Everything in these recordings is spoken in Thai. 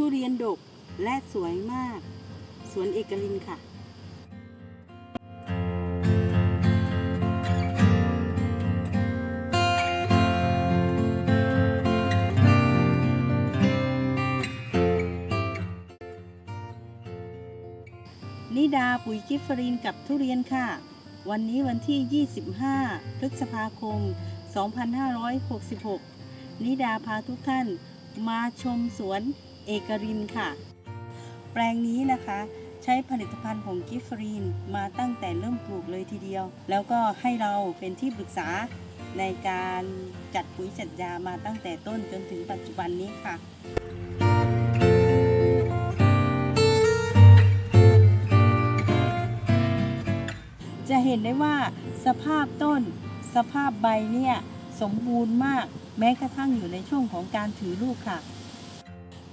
ทุเรียนดกและสวยมาก สวนเอกลินค่ะนิดาปุ๋ยกิฟฟรินกับทุเรียนค่ะ วันนี้วันที่ 25 พฤษภาคม 2566 นิดาพาทุกท่านมาชมสวน เอกรินค่ะ แปลงนี้นะคะใช้ผลิตภัณฑ์ของกิฟฟรีนมาตั้งแต่เริ่มปลูกเลยทีเดียว แล้วก็ให้เราเป็นที่ปรึกษาในการจัดปุ๋ยจัดยามาตั้งแต่ต้นจนถึงปัจจุบันนี้ค่ะจะเห็นได้ว่าสภาพต้น สภาพใบเนี่ย สมบูรณ์มาก แม้กระทั่งอยู่ในช่วงของการถือลูกค่ะ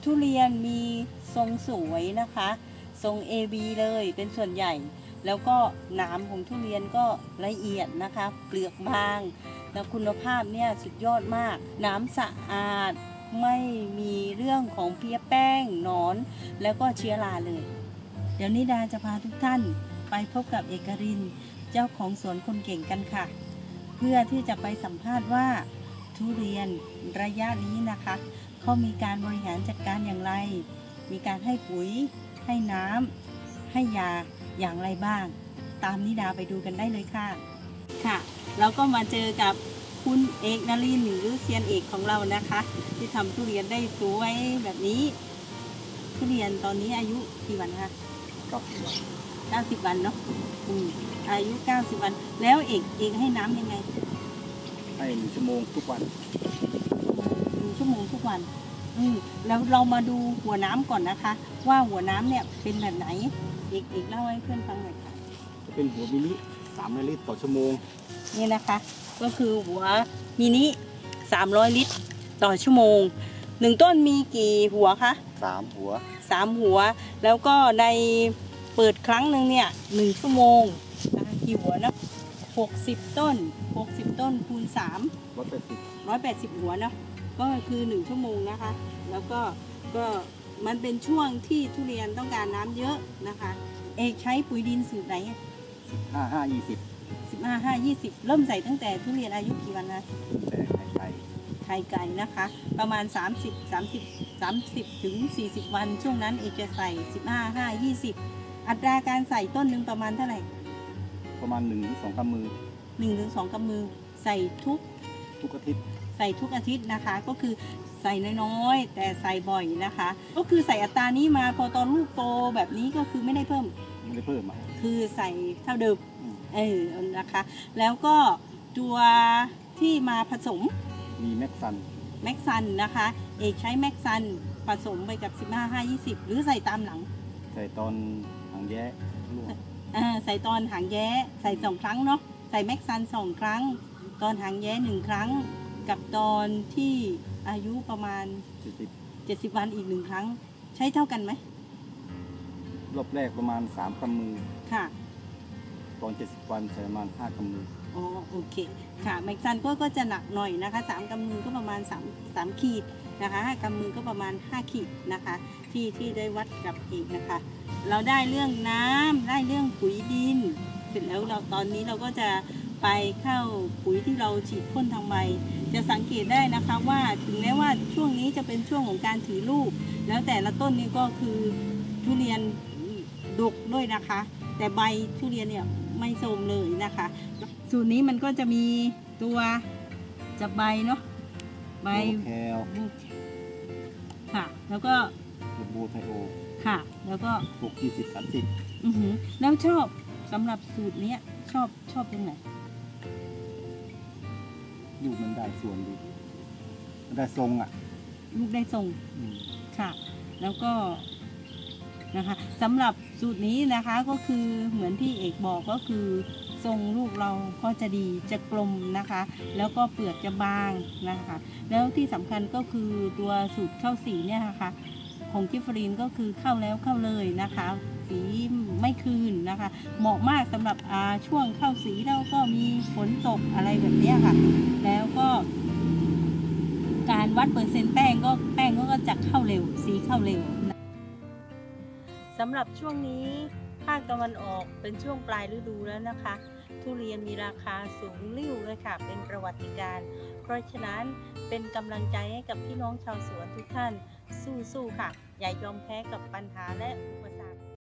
ทุเรียนมีทรงสวยนะคะ ทรง AB เลยเป็นส่วนใหญ่ แล้วก็หนามของทุเรียนก็ละเอียดนะคะ เปลือกบางแล้วคุณภาพเนี่ยสุดยอดมากหน้ำสะอาดไม่มีเรื่องของเพี้ยแป้งหนอน แล้วก็เชื้อราเลย เดี๋ยวนิดาจะพาทุกท่านไปพบกับเอกรินเจ้าของสวนคนเก่งกันค่ะ เพื่อที่จะไปสัมภาษณ์ว่าทุเรียนระยะนี้นะคะ เขามีการบริหารจัดการอย่างไร มีการให้ปุ๋ย ให้น้ำให้ยาอย่างไรบ้าง ตามนิดาไปดูกันได้เลยค่ะ ค่ะ เราก็มาเจอกับคุณเอกนลินทร์หรือเซียนเอกของเรานะคะ ที่ทำทุเรียนได้สวยแบบนี้ ทุเรียนตอนนี้อายุกี่วันคะก็90 วันเนาะอืมอายุ 90 วัน แล้วเอกเอกให้น้ำยังไง ให้หนึ่งชั่วโมงทุกวันหนึ่ งชั่วโมงทุกวัน อืมแล้วเรามาดูหัวน้ำก่อนนะคะ ว่าหัวน้ำเนี่ยเป็นแบบไหนเอกเอกเล่าให้เพื่อนฟังหน่อยค่ะจะเป็นหัวมิลลิสามมิลลิลิตรต่อชั่วโมงนี่นะคะ ก็คือหัวมินิ300ลิตรต่อชั่วโมงหนึ่งต้นมีกี่หัวคะสามหัวสามหัว แล้วก็ในเปิดครั้งหนึ่งเนี่ยหนึ่งชั่วโมงนะคะกี่หัวนะหกสิบต้นหกสิบต้นคูณสามร้อยแปดสิบร้อยแปดสิบหัวเนาะ ก็คือหนึ่งชั่วโมงนะคะ แล้วก็ก็มันเป็นช่วงที่ทุเรียนต้องการน้ำเยอะนะคะ เอกใช้ปุ๋ยดินสูตรไหนห้าห้ายี่สิบสิบห้าห้ายี่สิบเริ่มใส่ตั้งแต่ทุเรียนอายุกี่วันนะแต่ไข่ไก่ไข่ไก่นะคะ ประมาณ 30 30 30 ถึง 40 วันช่วงนั้นเอกจะใส่ 15 5 20 อัตราการใส่ต้นหนึ่งประมาณเท่าไหร่ ประมาณหนึ่งถึงสองกำมือ1ถึง2กำมือ ใส่ทุกทุกอาทิตย์ ใส่ทุกอาทิตย์นะคะ ก็คือใส่น้อยๆ แต่ใส่บ่อยนะคะ ก็คือใส่อัตรานี้มาพอตอนลูกโตแบบนี้ก็คือไม่ได้เพิ่ม ไม่ได้เพิ่มอะ คือใส่เท่าเดิมอืม เออนะคะ แล้วก็ตัวที่มาผสม มีแม็กซัน แม็กซันนะคะ เอกใช้แม็กซันผสมไปกับ 15 5 20 หรือใส่ตามหลังใส่ตอนหางแย้ลูกอ่าใส่ตอนหางแย้ใส่สองครั้งเนาะ ใส่แม็กซันสองครั้ง ตอนหางแย้หนึ่งครั้ง กับตอนที่อายุประมาณสี่สิบ70 วันอีกหนึ่งครั้ง ใช้เท่ากันไหมรอบแรกประมาณสามกำมือ ค่ะตอนเจ็ดสิบวันใส่ประมาณห้ากำมือ อ๋อโอเค ค่ะแม็กซันก็ก็จะหนักหน่อยนะคะสามกำมือก็ประมาณ3 3ขีดนะคะห้ากำมือก็ประมาณ5ขีดนะคะ ที่ที่ได้วัดกับเอกนะคะ เราได้เรื่องน้ำได้เรื่องปุ๋ยดิน เสร็จแล้วเราตอนนี้เราก็จะ ไปเข้าปุ๋ยที่เราฉีดพ่นทางใบ จะสังเกตได้นะคะว่าถึงแม้ว่าช่วงนี้จะเป็นช่วงของการถือลูก แล้วแต่ละต้นนี่ก็คือทุเรียนดกด้วยนะคะ แต่ใบทุเรียนเนี่ยไม่โทรมเลยนะคะ สูตรนี้มันก็จะมีตัวจับใบเนาะใบแคลค่ะ แล้วก็ลูกบูไทโอค่ะ แล้วก็ปลูกยี่สิบสามสิบอือหือแล้วชอบสำหรับสูตรเนี้ยชอบชอบตรงไหน ลูกมันได้ส่วนดีมันได้ทรงอะลูกได้ทรงอืมค่ะ แล้วก็นะคะสำหรับสูตรนี้นะคะก็คือเหมือนที่เอกบอกก็คือทรงลูกเราก็จะดีจะกลมนะคะ แล้วก็เปลือกจะบางนะคะ แล้วที่สำคัญก็คือตัวสูตรเข้าสีเนี่ยนะคะ ของกิฟฟรีนก็คือเข้าแล้วเข้าเลยนะคะ สีไม่คืนนะคะ เหมาะมากสำหรับช่วงเข้าสีแล้วก็มีฝนตกอะไรแบบนี้ค่ะ แล้วก็ การวัดเปอร์เซ็นต์แป้งก็แป้งก็จะเข้าเร็ว สีเข้าเร็วนะสำหรับช่วงนี้ภาคตะวันออกเป็นช่วงปลายฤดูแล้วนะคะ ทุเรียนมีราคาสูงริ่วเลยค่ะ เป็นประวัติการ เพราะฉะนั้นเป็นกำลังใจให้กับพี่น้องชาวสวนทุกท่าน สู้ๆค่ะ อย่ายอมแพ้กับปัญหาและอุปสรรค